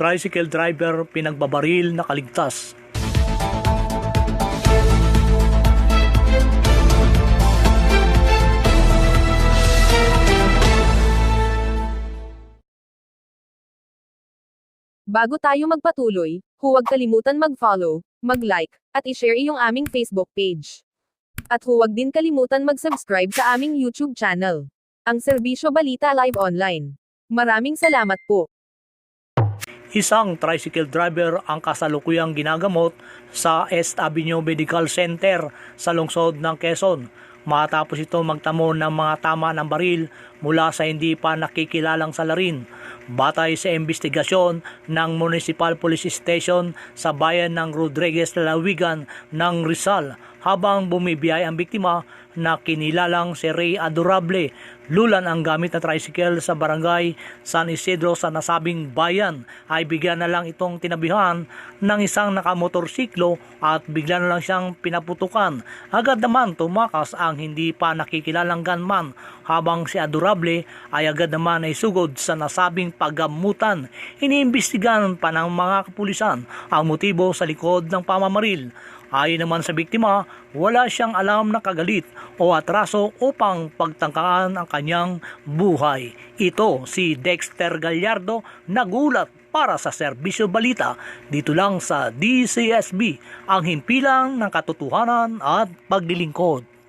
Tricycle driver pinagbabaril na kaligtas. Bago tayo magpatuloy, huwag kalimutan mag-follow, mag-like, at i-share iyong aming Facebook page. At huwag din kalimutan mag-subscribe sa aming YouTube channel. Ang Serbisyo Balita Live Online. Maraming salamat po. Isang tricycle driver ang kasalukuyang ginagamot sa East Avenue Medical Center sa lungsod ng Quezon. Matapos ito magtamo ng mga tama ng baril mula sa hindi pa nakikilalang salarin. Batay sa investigasyon ng Municipal Police Station sa bayan ng Rodriguez Lalawigan ng Rizal habang bumibiyay ang biktima na kinilalang si Ray Adorable. Lulan ang gamit na tricycle sa barangay San Isidro sa nasabing bayan ay bigyan na lang itong tinabihan ng isang nakamotorsiklo at bigla na lang siyang pinaputukan. Agad naman tumakas ang hindi pa nakikilalang gunman habang si Adorable ay agad naman ay sugod sa nasabing paggamutan. Iniimbestigahan pa ng mga kapulisan ang motibo sa likod ng pamamaril. Ayon naman sa biktima, wala siyang alam na kagalit o atraso upang pagtangkaan ang kanyang buhay. Ito si Dexter Gallardo nagulat para sa Serbisyo Balita dito lang sa DCSB, ang himpilang ng katotohanan at paglilingkod.